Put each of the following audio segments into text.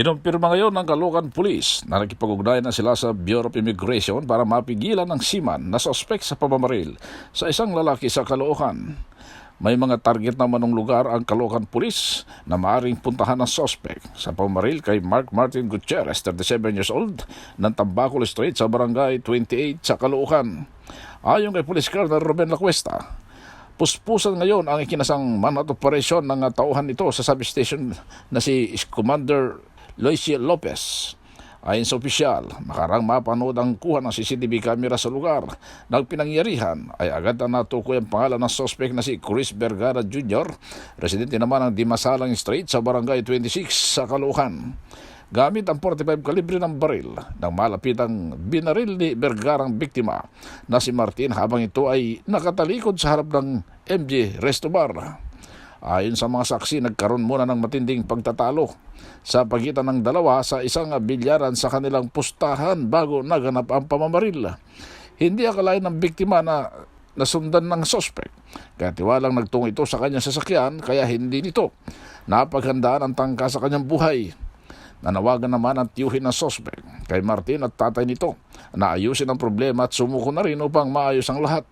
Kinumpirma ngayon ng Caloocan Police na nakipag-ugnayan na sila sa Bureau of Immigration para mapigilan ng siman na sospek sa pamamaril sa isang lalaki sa Caloocan. May mga target naman ng lugar ang Caloocan Police na maaring puntahan ng sospek sa pamamaril kay Mark Martin Gutierrez, 37 years old, ng Tambacol Street sa Barangay 28 sa Caloocan. Ayon kay Police Colonel Ruben Lacuesta, Puspusan ngayon ang ikinasang manhunt operation ng tauhan nito sa substation na si Commander Loisio Lopez. Ayon sa opisyal, makarang mapanood ang kuha ng CCTV camera sa lugar. Nagpinangyarihan ay agad na natukoy ang pangalan ng suspect na si Chris Vergara Jr., residente naman ng Dimasalang Street sa Barangay 26 sa Caloocan. Gamit ang 45 kalibre ng baril nang malapit ang binaril ni Vergarang biktima na si Martin habang ito ay nakatalikod sa harap ng MJ Resto Bar. Ayon sa mga saksi, nagkaroon muna ng matinding pagtatalo sa pagitan ng dalawa sa isang bilyaran sa kanilang pustahan bago naganap ang pamamaril. Hindi akalain ng biktima na nasundan ng sospek. Kaya tiwalang nagtungo ito sa kanyang sasakyan kaya hindi nito napaghandaan ang tangka sa kanyang buhay. Nanawagan naman ang tiyuhin ng sospek kay Martin at tatay nito na ayusin ang problema at sumuko na rin upang maayos ang lahat.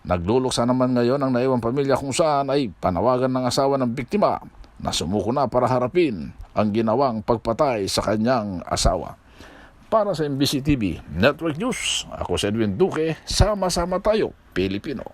Nagluluksa naman ngayon ang naiwang pamilya kung saan ay panawagan ng asawa ng biktima na sumuko na para harapin ang ginawang pagpatay sa kanyang asawa. Para sa MBC TV Network News, ako si Edwin Duque, sama-sama tayo, Pilipino.